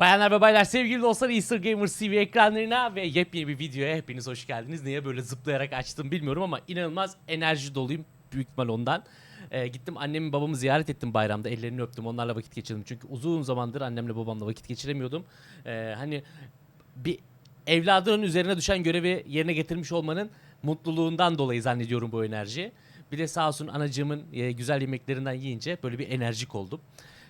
Bayanlar ve baylar sevgili dostlar Easter Gamer TV ekranlarına ve yepyeni bir videoya hepiniz hoş geldiniz. Niye böyle zıplayarak açtım bilmiyorum ama inanılmaz enerji doluyum büyük ihtimal ondan. Ee, gittim annemi babamı ziyaret ettim bayramda ellerini öptüm onlarla vakit geçirdim. Çünkü uzun zamandır annemle babamla vakit geçiremiyordum. Ee, hani bir evladının üzerine düşen görevi yerine getirmiş olmanın mutluluğundan dolayı zannediyorum bu enerji. Bir de sağ olsun anacığımın e, güzel yemeklerinden yiyince böyle bir enerjik oldum.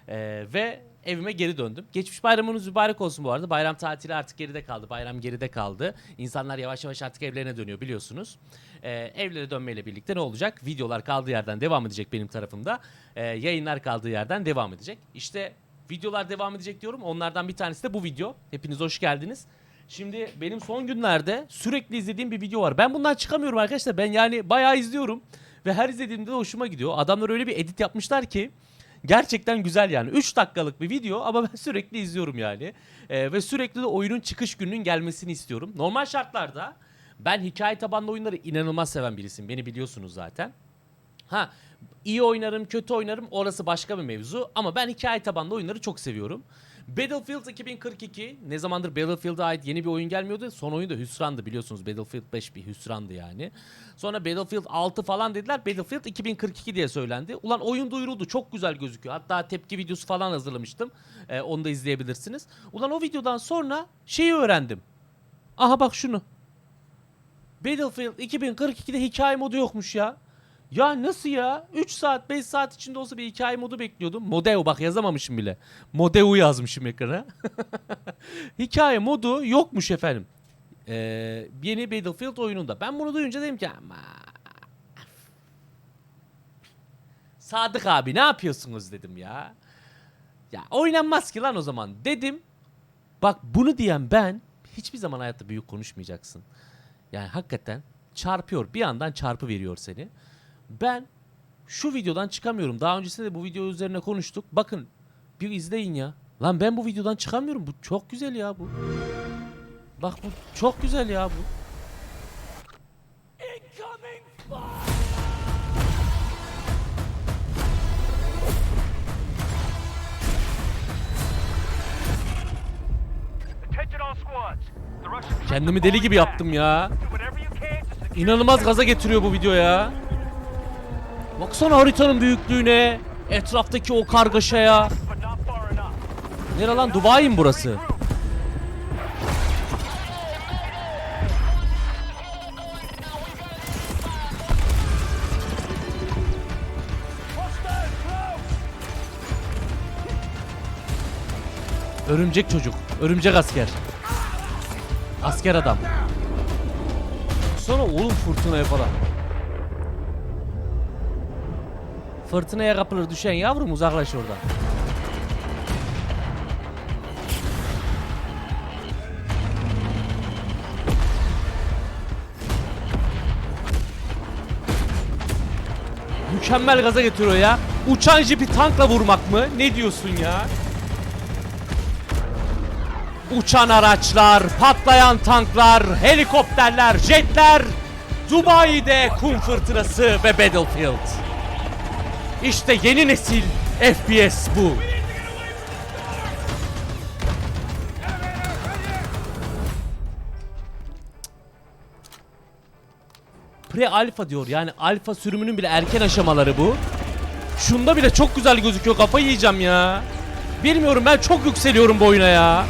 Ee, ve evime geri döndüm. Geçmiş bayramınız mübarek olsun bu arada. Bayram tatili artık geride kaldı. Bayram geride kaldı. İnsanlar yavaş yavaş artık evlerine dönüyor biliyorsunuz. Ee, evlere dönmeyle birlikte ne olacak? Videolar kaldığı yerden devam edecek benim tarafımda. Ee, yayınlar kaldığı yerden devam edecek. İşte videolar devam edecek diyorum. Onlardan bir tanesi de bu video. Hepiniz hoş geldiniz. Şimdi benim son günlerde sürekli izlediğim bir video var. Ben bundan çıkamıyorum arkadaşlar. Ben yani bayağı izliyorum. Ve her izlediğimde de hoşuma gidiyor. Adamlar öyle bir edit yapmışlar ki gerçekten güzel yani. 3 dakikalık bir video ama ben sürekli izliyorum yani. Ee, ve sürekli de oyunun çıkış gününün gelmesini istiyorum. Normal şartlarda ben hikaye tabanlı oyunları inanılmaz seven birisiyim. Beni biliyorsunuz zaten. Ha iyi oynarım, kötü oynarım orası başka bir mevzu ama ben hikaye tabanlı oyunları çok seviyorum. Battlefield 2042 ne zamandır Battlefield'a ait yeni bir oyun gelmiyordu. Son oyun da hüsrandı biliyorsunuz. Battlefield 5 bir hüsrandı yani. Sonra Battlefield 6 falan dediler. Battlefield 2042 diye söylendi. Ulan oyun duyuruldu. Çok güzel gözüküyor. Hatta tepki videosu falan hazırlamıştım. Ee, onu da izleyebilirsiniz. Ulan o videodan sonra şeyi öğrendim. Aha bak şunu. Battlefield 2042'de hikaye modu yokmuş ya. Ya nasıl ya? 3 saat 5 saat içinde olsa bir hikaye modu bekliyordum. Modeo bak yazamamışım bile. Modeo yazmışım ekrana. hikaye modu yokmuş efendim. Ee, yeni Battlefield oyununda. Ben bunu duyunca dedim ki ama Sadık abi ne yapıyorsunuz dedim ya. Ya oynanmaz ki lan o zaman dedim. Bak bunu diyen ben hiçbir zaman hayatta büyük konuşmayacaksın. Yani hakikaten çarpıyor. Bir yandan çarpı veriyor seni. Ben şu videodan çıkamıyorum. Daha öncesinde de bu video üzerine konuştuk. Bakın bir izleyin ya. Lan ben bu videodan çıkamıyorum. Bu çok güzel ya bu. Bak bu çok güzel ya bu. Kendimi deli gibi yaptım ya. İnanılmaz gaza getiriyor bu video ya. Baksana haritanın büyüklüğüne. Etraftaki o kargaşaya. Nere lan Dubai burası? Örümcek çocuk. Örümcek asker. Asker adam. Sonra oğlum fırtınaya falan. Fırtınaya kapılır düşen yavrum uzaklaş oradan. Mükemmel gaza getiriyor ya. Uçan jipi tankla vurmak mı? Ne diyorsun ya? Uçan araçlar, patlayan tanklar, helikopterler, jetler, Dubai'de kum fırtınası ve Battlefield. İşte yeni nesil FPS bu. Pre-alfa diyor yani alfa sürümünün bile erken aşamaları bu. Şunda bile çok güzel gözüküyor kafayı yiyeceğim ya. Bilmiyorum ben çok yükseliyorum bu oyuna ya.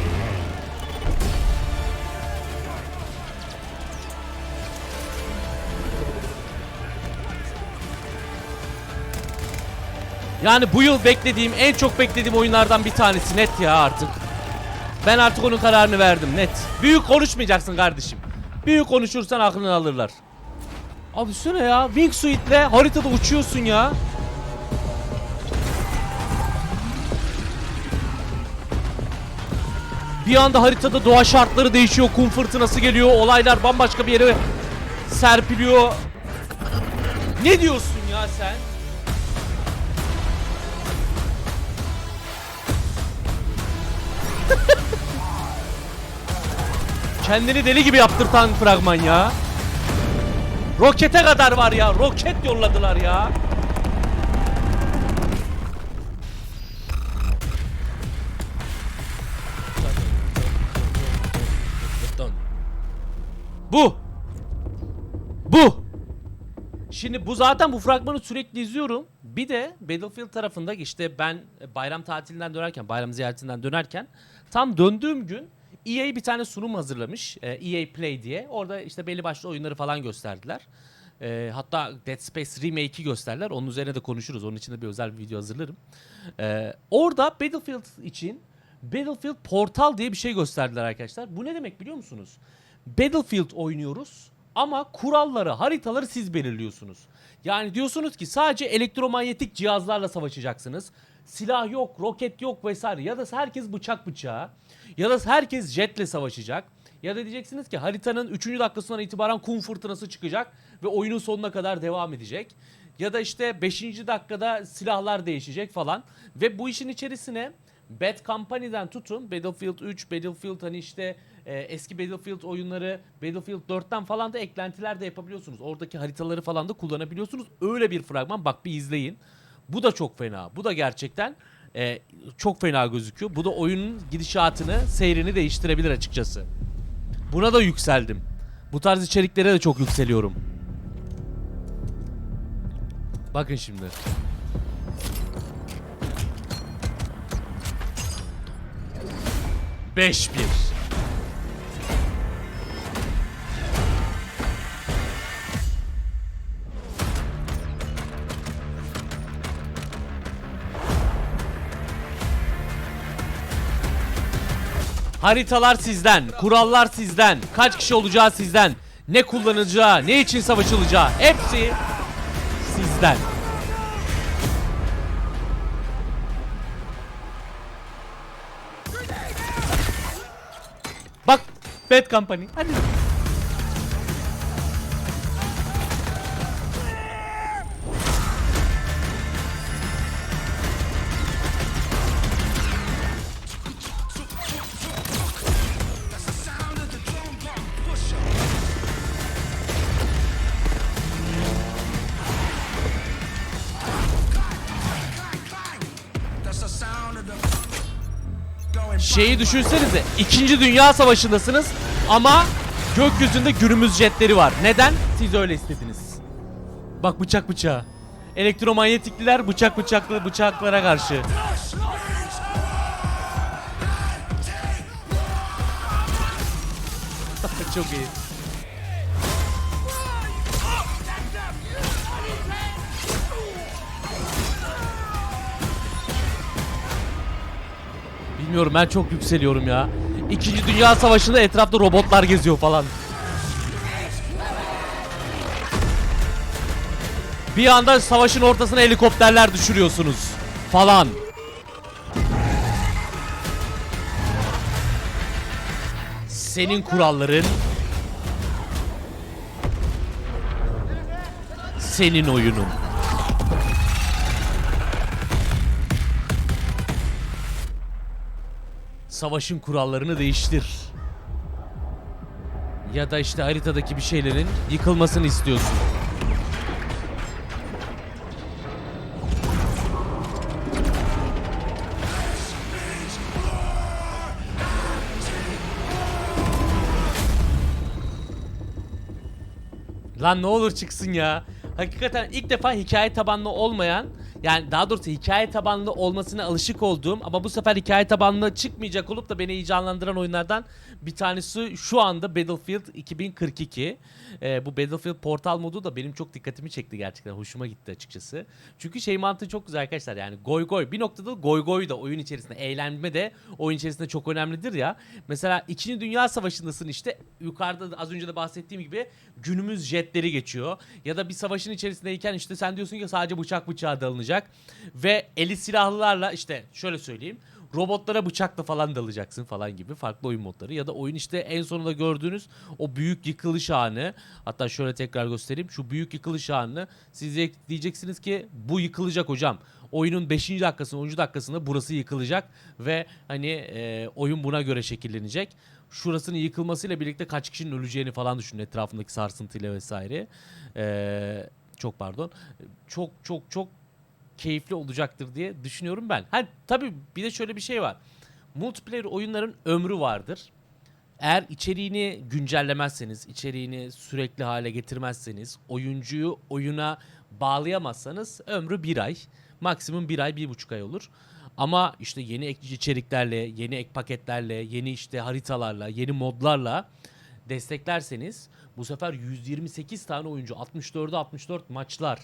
Yani bu yıl beklediğim, en çok beklediğim oyunlardan bir tanesi net ya artık. Ben artık onun kararını verdim net. Büyük konuşmayacaksın kardeşim. Büyük konuşursan aklını alırlar. Abi söyle ya. Wingsuit'le haritada uçuyorsun ya. Bir anda haritada doğa şartları değişiyor. Kum fırtınası geliyor. Olaylar bambaşka bir yere serpiliyor. Ne diyorsun ya sen? Kendini deli gibi yaptırtan fragman ya. Rokete kadar var ya. Roket yolladılar ya. Bu. Bu. Şimdi bu zaten bu fragmanı sürekli izliyorum. Bir de Battlefield tarafında işte ben bayram tatilinden dönerken, bayram ziyaretinden dönerken tam döndüğüm gün EA bir tane sunum hazırlamış. e, EA Play diye. Orada işte belli başlı oyunları falan gösterdiler. E, hatta Dead Space Remake'i gösterdiler. Onun üzerine de konuşuruz. Onun için de bir özel bir video hazırlarım. E, orada Battlefield için Battlefield Portal diye bir şey gösterdiler arkadaşlar. Bu ne demek biliyor musunuz? Battlefield oynuyoruz ama kuralları, haritaları siz belirliyorsunuz. Yani diyorsunuz ki sadece elektromanyetik cihazlarla savaşacaksınız. Silah yok, roket yok vesaire. Ya da herkes bıçak bıçağa. Ya da herkes jetle savaşacak. Ya da diyeceksiniz ki haritanın 3. dakikasından itibaren kum fırtınası çıkacak ve oyunun sonuna kadar devam edecek. Ya da işte 5. dakikada silahlar değişecek falan. Ve bu işin içerisine Bad Company'den tutun Battlefield 3, Battlefield hani işte e, eski Battlefield oyunları, Battlefield 4'ten falan da eklentiler de yapabiliyorsunuz. Oradaki haritaları falan da kullanabiliyorsunuz. Öyle bir fragman bak bir izleyin. Bu da çok fena. Bu da gerçekten e, çok fena gözüküyor. Bu da oyunun gidişatını, seyrini değiştirebilir açıkçası. Buna da yükseldim. Bu tarz içeriklere de çok yükseliyorum. Bakın şimdi. Beş bir. Haritalar sizden, kurallar sizden, kaç kişi olacağı sizden, ne kullanılacağı, ne için savaşılacağı hepsi sizden. Bak Bad Company. Hadi. Şeyi düşünsenize. İkinci Dünya Savaşı'ndasınız ama gökyüzünde günümüz jetleri var. Neden? Siz öyle istediniz. Bak bıçak bıçağa. Elektromanyetikliler bıçak bıçaklı bıçaklara karşı. Çok iyi. Bilmiyorum ben çok yükseliyorum ya. İkinci Dünya Savaşı'nda etrafta robotlar geziyor falan. Bir anda savaşın ortasına helikopterler düşürüyorsunuz falan. Senin kuralların senin oyunun. Savaşın kurallarını değiştir. Ya da işte haritadaki bir şeylerin yıkılmasını istiyorsun. Lan ne olur çıksın ya. Hakikaten ilk defa hikaye tabanlı olmayan yani daha doğrusu hikaye tabanlı olmasına alışık olduğum ama bu sefer hikaye tabanlı çıkmayacak olup da beni heyecanlandıran oyunlardan bir tanesi şu anda Battlefield 2042. Ee, bu Battlefield Portal modu da benim çok dikkatimi çekti gerçekten. Hoşuma gitti açıkçası. Çünkü şey mantığı çok güzel arkadaşlar yani goy goy. Bir noktada goy goy da oyun içerisinde eğlenme de oyun içerisinde çok önemlidir ya. Mesela 2. Dünya Savaşı'ndasın işte yukarıda da az önce de bahsettiğim gibi günümüz jetleri geçiyor. Ya da bir savaşın içerisindeyken işte sen diyorsun ki sadece bıçak bıçağa dalınacak. Ve eli silahlılarla işte şöyle söyleyeyim. Robotlara bıçakla falan dalacaksın falan gibi farklı oyun modları. Ya da oyun işte en sonunda gördüğünüz o büyük yıkılış anı. Hatta şöyle tekrar göstereyim. Şu büyük yıkılış anını siz diyeceksiniz ki bu yıkılacak hocam. Oyunun 5. dakikasında 10. dakikasında burası yıkılacak. Ve hani e, oyun buna göre şekillenecek. Şurasının yıkılmasıyla birlikte kaç kişinin öleceğini falan düşünün etrafındaki sarsıntıyla vesaire. E, çok pardon. Çok çok çok keyifli olacaktır diye düşünüyorum ben. Ha tabii bir de şöyle bir şey var. Multiplayer oyunların ömrü vardır. Eğer içeriğini güncellemezseniz, içeriğini sürekli hale getirmezseniz, oyuncuyu oyuna bağlayamazsanız ömrü bir ay. Maksimum bir ay, bir buçuk ay olur. Ama işte yeni ek içeriklerle, yeni ek paketlerle, yeni işte haritalarla, yeni modlarla desteklerseniz bu sefer 128 tane oyuncu 64'e 64 maçlar.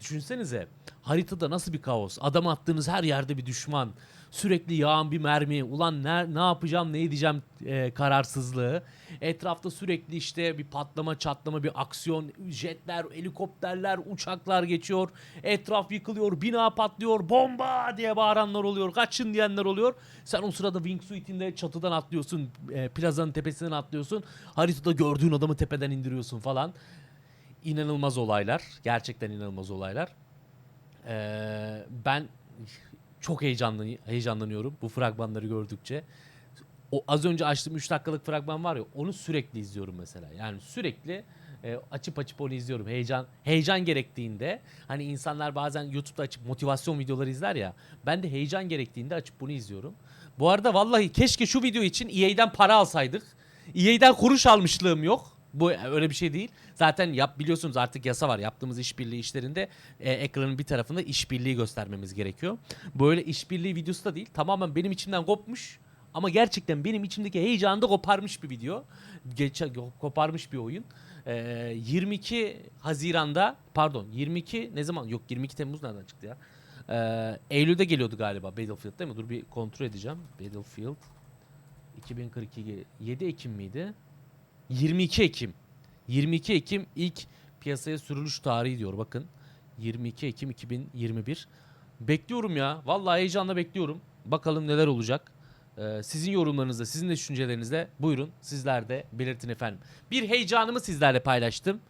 Düşünsenize haritada nasıl bir kaos. Adam attığınız her yerde bir düşman. Sürekli yağan bir mermi. Ulan ne, ne yapacağım ne edeceğim e, kararsızlığı. Etrafta sürekli işte bir patlama çatlama bir aksiyon. Jetler, helikopterler, uçaklar geçiyor. Etraf yıkılıyor, bina patlıyor. Bomba diye bağıranlar oluyor. Kaçın diyenler oluyor. Sen o sırada wingsuit'inde çatıdan atlıyorsun. E, plazanın tepesinden atlıyorsun. Haritada gördüğün adamı tepeden indiriyorsun falan inanılmaz olaylar. Gerçekten inanılmaz olaylar. Ee, ben çok heyecanlı heyecanlanıyorum bu fragmanları gördükçe. O az önce açtığım 3 dakikalık fragman var ya onu sürekli izliyorum mesela. Yani sürekli e, açıp açıp onu izliyorum. Heyecan heyecan gerektiğinde hani insanlar bazen YouTube'da açıp motivasyon videoları izler ya. Ben de heyecan gerektiğinde açıp bunu izliyorum. Bu arada vallahi keşke şu video için EA'den para alsaydık. EA'den kuruş almışlığım yok. Bu öyle bir şey değil. Zaten yap biliyorsunuz artık yasa var. Yaptığımız işbirliği işlerinde e, ekranın bir tarafında işbirliği göstermemiz gerekiyor. Böyle işbirliği videosu da değil. Tamamen benim içimden kopmuş. Ama gerçekten benim içimdeki heyecanı da koparmış bir video. Geç, koparmış bir oyun. Ee, 22 Haziran'da pardon 22 ne zaman yok 22 Temmuz nereden çıktı ya? Ee, Eylül'de geliyordu galiba Battlefield değil mi? Dur bir kontrol edeceğim. Battlefield 2042 7 Ekim miydi? 22 Ekim. 22 Ekim ilk piyasaya sürülüş tarihi diyor bakın. 22 Ekim 2021. Bekliyorum ya. Vallahi heyecanla bekliyorum. Bakalım neler olacak. Ee, sizin yorumlarınızda, sizin de düşüncelerinizde buyurun sizler de belirtin efendim. Bir heyecanımı sizlerle paylaştım.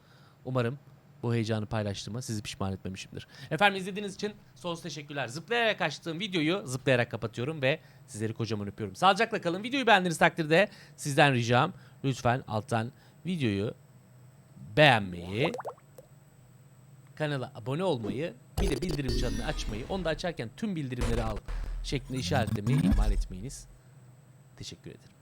Umarım bu heyecanı paylaştığıma sizi pişman etmemişimdir. Efendim izlediğiniz için sonsuz teşekkürler. Zıplayarak açtığım videoyu zıplayarak kapatıyorum ve sizleri kocaman öpüyorum. Sağlıcakla kalın. Videoyu beğendiğiniz takdirde sizden ricam lütfen alttan videoyu beğenmeyi, kanala abone olmayı, bir de bildirim çanını açmayı, onu da açarken tüm bildirimleri al şeklinde işaretlemeyi ihmal etmeyiniz. Teşekkür ederim.